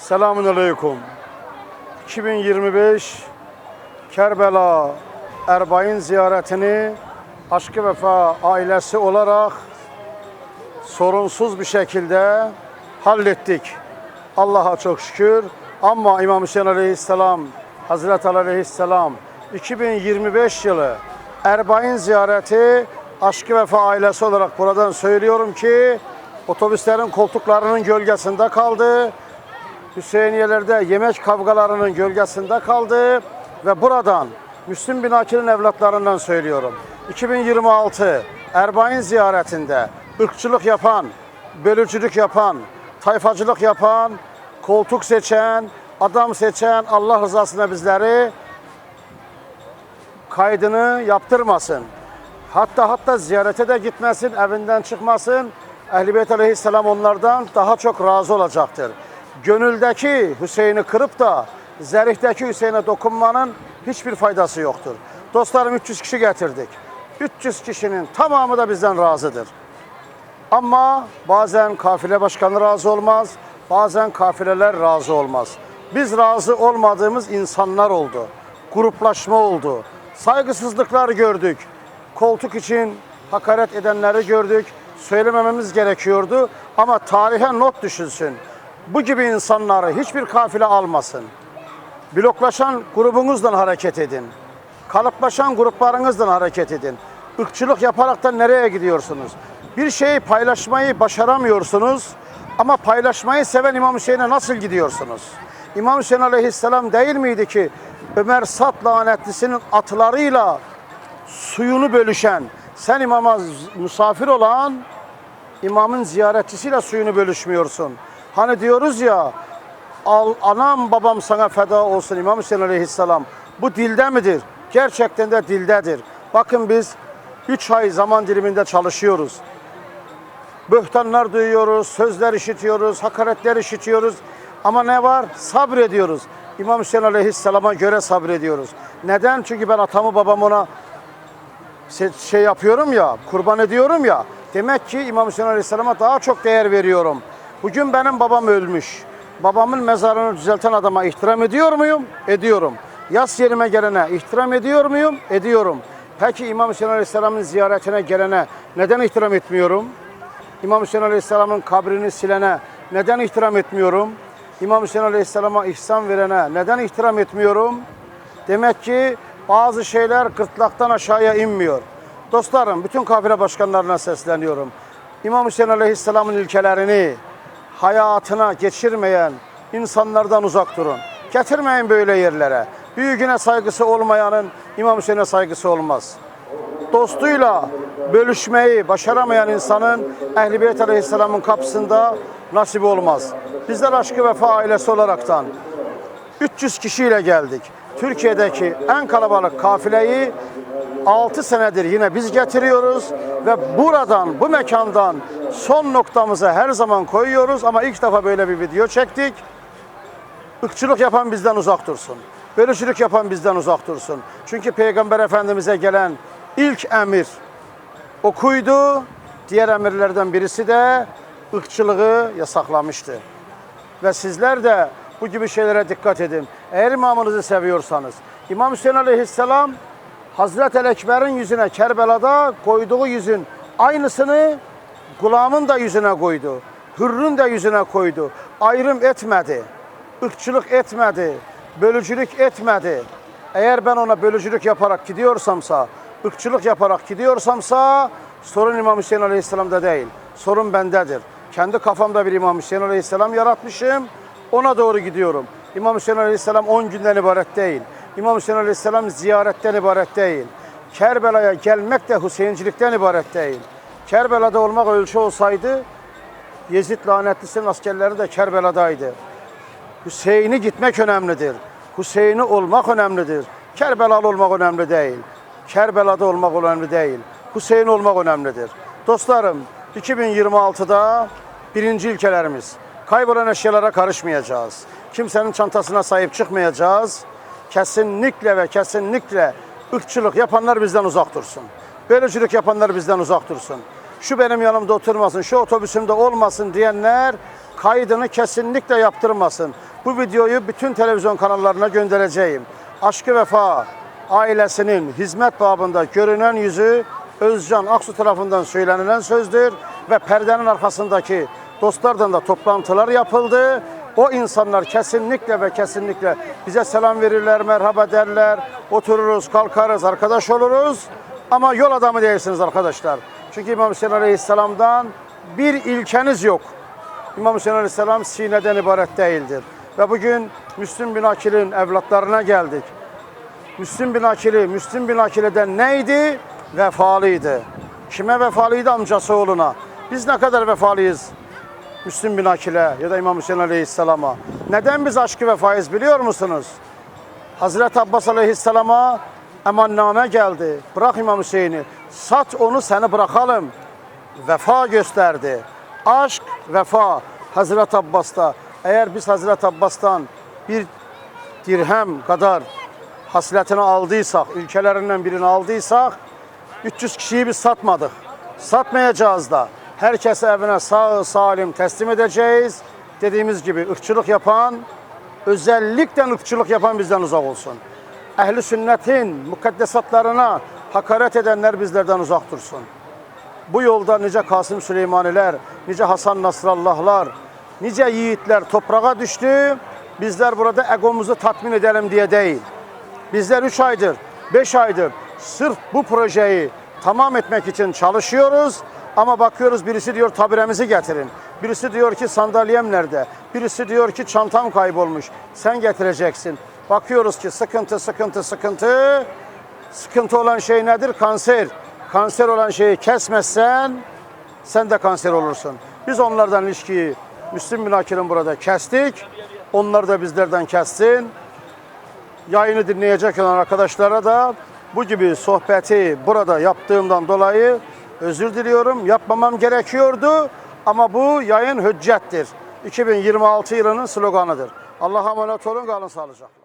Selamun Aleyküm. 2025 Kerbela Erbay'ın ziyaretini Aşkı Vefa ailesi olarak sorunsuz bir şekilde hallettik. Allah'a çok şükür. Ama İmam Hüseyin Aleyhisselam, Hazreti Ali Aleyhisselam 2025 yılı Erbay'ın ziyareti Aşkı Vefa ailesi olarak buradan söylüyorum ki otobüslerin koltuklarının gölgesinde kaldı. Hüseyiniyelerde yemek kavgalarının gölgesinde kaldı ve buradan Müslüm bin Akil'in evlatlarından söylüyorum. 2026 Erbay'ın ziyaretinde ırkçılık yapan, bölücülük yapan, tayfacılık yapan, koltuk seçen, adam seçen Allah rızasına bizleri kaydını yaptırmasın. Hatta hatta ziyarete de gitmesin, evinden çıkmasın. Ehl-i Beyt Aleyhisselam onlardan daha çok razı olacaktır. Gönüldeki Hüseyin'i kırıp da zerihteki Hüseyin'e dokunmanın hiçbir faydası yoktur. Dostlarım 300 kişi getirdik. 300 kişinin tamamı da bizden razıdır. Ama bazen kafile başkanı razı olmaz, bazen kafileler razı olmaz. Biz razı olmadığımız insanlar oldu. Gruplaşma oldu. Saygısızlıklar gördük. Koltuk için hakaret edenleri gördük. Söylemememiz gerekiyordu ama tarihe not düşülsün. Bu gibi insanları hiçbir kafile almasın. Bloklaşan grubunuzdan hareket edin. Kalıplaşan gruplarınızdan hareket edin. Irkçılık yaparak da nereye gidiyorsunuz? Bir şeyi paylaşmayı başaramıyorsunuz ama paylaşmayı seven İmam Hüseyin'e nasıl gidiyorsunuz? İmam Hüseyin Aleyhisselam değil miydi ki Ömer Sat lanetlisinin atlarıyla suyunu bölüşen, sen imama misafir olan imamın ziyaretçisiyle suyunu bölüşmüyorsun. Hani diyoruz ya Al, anam babam sana feda olsun İmam Hüseyin Aleyhisselam. Bu dilde midir? Gerçekten de dildedir. Bakın biz 3 ay zaman diliminde çalışıyoruz. Böhtanlar duyuyoruz, sözler işitiyoruz, hakaretler işitiyoruz. Ama ne var? Sabrediyoruz. İmam Hüseyin Aleyhisselam'a göre sabrediyoruz. Neden? Çünkü ben atamı babam ona şey yapıyorum ya, kurban ediyorum ya. Demek ki İmam Hüseyin Aleyhisselam'a daha çok değer veriyorum. Bugün benim babam ölmüş. Babamın mezarını düzelten adama ihtiram ediyor muyum? Ediyorum. Yas yerime gelene ihtiram ediyor muyum? Ediyorum. Peki İmam Hüseyin Aleyhisselam'ın ziyaretine gelene neden ihtiram etmiyorum? İmam Hüseyin Aleyhisselam'ın kabrini silene neden ihtiram etmiyorum? İmam Hüseyin Aleyhisselam'a ihsan verene neden ihtiram etmiyorum? Demek ki bazı şeyler gırtlaktan aşağıya inmiyor. Dostlarım, bütün kafile başkanlarına sesleniyorum. İmam Hüseyin Aleyhisselam'ın ilkelerini hayatına geçirmeyen insanlardan uzak durun. Getirmeyin böyle yerlere. Büyüğüne saygısı olmayanın İmam Hüseyin'e saygısı olmaz dostuyla bölüşmeyi başaramayan insanın Ehl-i Beyt Aleyhisselam'ın kapısında nasip olmaz. Bizler Aşkı Vefa ailesi olaraktan 300 kişiyle geldik. Türkiye'deki en kalabalık kafileyi 6 senedir yine biz getiriyoruz ve buradan, bu mekandan son noktamıza her zaman koyuyoruz ama ilk defa böyle bir video çektik. Irkçılık yapan bizden uzak dursun. Bölücülük yapan bizden uzak dursun. Çünkü Peygamber Efendimiz'e gelen ilk emir okuydu. Diğer emirlerden birisi de ırkçılığı yasaklamıştı. Ve sizler de bu gibi şeylere dikkat edin. Eğer imamınızı seviyorsanız. İmam Hüseyin Aleyhisselam Hazreti Ekber'in yüzüne Kerbela'da koyduğu yüzün aynısını Gulam'ın da yüzüne koydu. Hürrün de yüzüne koydu. Ayrım etmedi. ırkçılık etmedi. Bölücülük etmedi. Eğer ben ona bölücülük yaparak gidiyorsamsa, ırkçılık yaparak gidiyorsamsa sorun İmam Hüseyin Aleyhisselam'da değil. Sorun bendedir. Kendi kafamda bir İmam Hüseyin Aleyhisselam yaratmışım. Ona doğru gidiyorum. İmam Hüseyin Aleyhisselam 10 günden ibaret değil. İmam Hüseyin Aleyhisselam ziyaretten ibaret değil. Kerbela'ya gelmek de Hüseyincilikten ibaret değil. Kerbela'da olmak ölçü olsaydı Yezid lanetlisinin askerleri de Kerbela'daydı. Hüseyin'i gitmek önemlidir. Hüseyin'i olmak önemlidir. Kerbelalı olmak önemli değil. Kerbela'da olmak önemli değil. Hüseyin olmak önemlidir. Dostlarım 2026'da birinci ilkelerimiz. Kaybolan eşyalara karışmayacağız. Kimsenin çantasına sahip çıkmayacağız. Kesinlikle ve kesinlikle ırkçılık yapanlar bizden uzak dursun. Bölücülük yapanlar bizden uzak dursun. Şu benim yanımda oturmasın, şu otobüsümde olmasın diyenler kaydını kesinlikle yaptırmasın. Bu videoyu bütün televizyon kanallarına göndereceğim. Aşkı Vefa ailesinin hizmet babında görünen yüzü Özcan Aksu tarafından söylenilen sözdür ve perdenin arkasındaki dostlardan da toplantılar yapıldı. O insanlar kesinlikle ve kesinlikle bize selam verirler, merhaba derler, otururuz, kalkarız, arkadaş oluruz. Ama yol adamı değilsiniz arkadaşlar. Çünkü İmam Hüseyin Aleyhisselam'dan bir ilkeniz yok. İmam Hüseyin Aleyhisselam sineden ibaret değildir. Ve bugün Müslüm bin Akil'in evlatlarına geldik. Müslüm bin Akil'i, Müslüm bin Akil'den neydi? Vefalıydı. Kime vefalıydı? Amcası oğluna. Biz ne kadar vefalıyız? Müslüm bin Akil'e ya da İmam Hüseyin Aleyhisselam'a. Neden biz aşkı vefayız biliyor musunuz? Hazreti Abbas Aleyhisselam'a emanname geldi. Bırak İmam Hüseyin'i. Sat onu seni bırakalım. Vefa gösterdi. Aşk, vefa. Hazreti Abbas'ta. Eğer biz Hazreti Abbas'tan bir dirhem kadar hasletini aldıysak, ülkelerinden birini aldıysak 300 kişiyi biz satmadık. Satmayacağız da. Herkese evine sağ salim teslim edeceğiz. Dediğimiz gibi ırkçılık yapan, özellikle ırkçılık yapan bizden uzak olsun. Ehli sünnetin mukaddesatlarına hakaret edenler bizlerden uzak dursun. Bu yolda nice Kasım Süleymaniler, nice Hasan Nasrallahlar, nice yiğitler toprağa düştü. Bizler burada egomuzu tatmin edelim diye değil. Bizler 3 aydır, 5 aydır sırf bu projeyi tamam etmek için çalışıyoruz. Ama bakıyoruz birisi diyor tabiremizi getirin. Birisi diyor ki sandalyem nerede? Birisi diyor ki çantam kaybolmuş. Sen getireceksin. Bakıyoruz ki sıkıntı, sıkıntı, sıkıntı. Sıkıntı olan şey nedir? Kanser. Kanser olan şeyi kesmezsen sen de kanser olursun. Biz onlardan ilişkiyi Müslüm bin Akil'in burada kestik. Onlar da bizlerden kessin yayını dinleyecek olan arkadaşlara da bu gibi sohbeti burada yaptığımdan dolayı özür diliyorum. Yapmamam gerekiyordu ama bu yayın hüccettir. 2026 yılının sloganıdır. Allah'a emanet olun, kalın sağlıcakla.